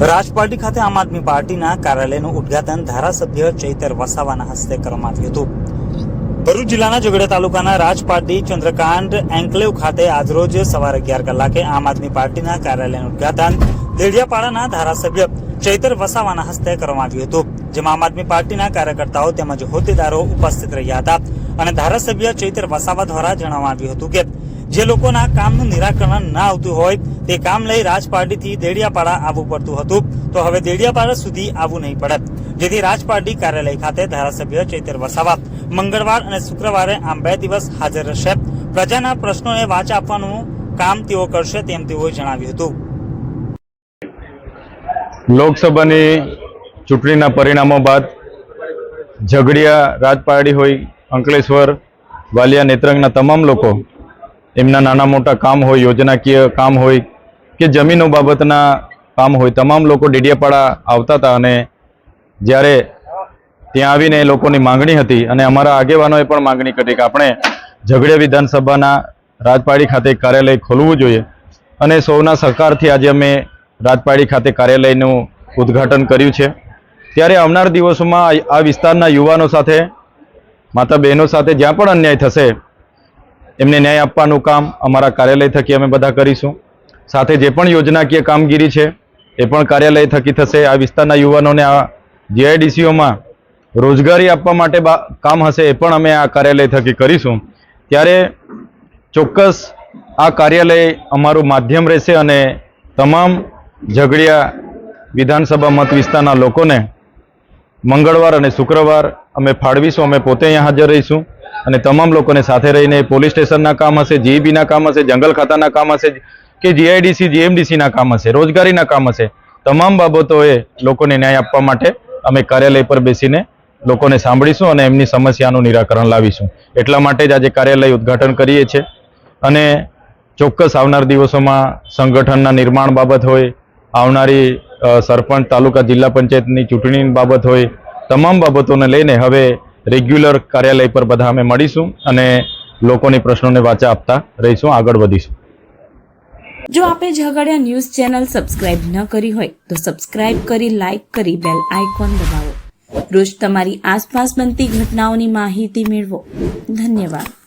રાજપારડી ખાતે આમ આદમી પાર્ટીના કાર્યાલયનું ઉદ્ઘાટન ધારાસભ્ય ચૈતર વસાવાના હસ્તે કરવામાં આવ્યું હતું. ભરૂચ જિલ્લાના ઝઘડા તાલુકાના રાજપારડી ચંદ્રકાંત એન્કલેવ ખાતે આજરોજ સવારે અગિયાર કલાકે આમ આદમી પાર્ટીના કાર્યાલયનું ઉદ્ઘાટન દેડિયાપાડાના ધારાસભ્ય ચૈતર વસાવાના હસ્તે કરવામાં આવ્યું હતું, જેમાં આમ આદમી પાર્ટીના કાર્યકર્તાઓ તેમજ હોદ્દેદારો ઉપસ્થિત રહ્યા હતા. અને ધારાસભ્ય ચૈતર વસાવા દ્વારા જણાવવામાં આવ્યું હતું કે જે લોકોના કામનું નિરાકરણ ના આવતું હોય, તે કામ લઈ રાજપારડીથી દેડિયાપાડા આવવું પડતું હતું. તો હવે દેડિયાપાડા સુધી આવવું નહીં પડે. જેથી રાજપારડી કાર્યાલય ખાતે ધારાસભ્ય ચૈતર વસાવા મંગળવાર અને શુક્રવારે આમ બે દિવસ હાજર રહેશે. પ્રજાના પ્રશ્નોને વાચા આપવાનું કામ તેઓ કરશે તેમ તેઓએ જણાવ્યું હતું. લોકસભાની ચૂંટણીના પરિણામો બાદ ઝઘડિયા રાજપારડી હોય, અંકલેશ્વર, વાલિયા, નેત્રંગના તમામ લોકો એમના નાના મોટા કામ હોય, યોજનાકીય કામ હોય કે જમીનો બાબતના કામ હોય, તમામ લોકો ડેડિયાપાડા આવતા હતા અને જ્યારે ત્યાં આવીને એ લોકોની માંગણી હતી અને અમારા આગેવાનોએ પણ માંગણી કરી કે આપણે ઝઘડિયા વિધાનસભાના રાજપાડી ખાતે કાર્યાલય ખોલવું જોઈએ અને સૌના સહકારથી આજે અમે રાજપાડી ખાતે કાર્યાલયનું ઉદ્ઘાટન કર્યું છે. ત્યારે આવનાર દિવસોમાં આ વિસ્તારના યુવાનો સાથે, માતા બહેનો સાથે જ્યાં પણ અન્યાય થશે એમને ન્યાય આપવાનું કામ, અમારા કાર્યાલય થકી અમે બધા કરીશું. સાથે જે પણ યોજનાકીય કામગીરી છે, એ પણ કાર્યાલય થકી થશે. આ વિસ્તારના યુવાનોને આ જીઆઈડીસીઓમાં રોજગારી આપવા માટે કામ હશે એ પણ અમે આ કાર્યાલય થકી કરીશું. ત્યારે ચોક્કસ આ કાર્યાલય અમારું માધ્યમ રહેશે અને તમામ ઝઘડિયા વિધાનસભા મત વિસ્તારના લોકોને મંગળવાર અને શુક્રવાર અમે ફાળવીશું. અમે પોતે અહીંયા હાજર રહીશું. અને તમામ લોકોને સાથે રહીને પોલીસ સ્ટેશનના કામ હશે જીઈબીના કામ હશે, જંગલ ખાતાના કામ હશે, કે જીઆઈડીસી જીએમડીસીના કામ હશે, રોજગારીના કામ હશે, તમામ બાબતોએ લોકોને ન્યાય આપવા માટે અમે કાર્યાલય પર બેસીને લોકોને સાંભળીશું અને એમની સમસ્યાનું નિરાકરણ લાવીશું. એટલા માટે જ આજે કાર્યાલય ઉદ્ઘાટન કરીએ છીએ. અને ચોક્કસ આવનાર દિવસોમાં સંગઠનના નિર્માણ બાબત હોય, આવનારી સરપંચ, તાલુકા જિલ્લા પંચાયતની ચૂંટણીની બાબત હોય, તમામ બાબતોને લઈને હવે રેગ્યુલર કાર્યાલય પર બધા અમે મળીશું અને લોકોની પ્રશ્નોને વાચા આપતા રહીશું, આગળ વધીશું. જો આપે ઝઘડિયા ન્યૂઝ ચેનલ સબસ્ક્રાઇબ ન કરી હોય, તો સબસ્ક્રાઇબ કરી, લાઇક કરી, બેલ આઇકોન દબાવો. રોજ તમારી આસપાસ બનતી ઘટનાઓની માહિતી મેળવો. ધન્યવાદ.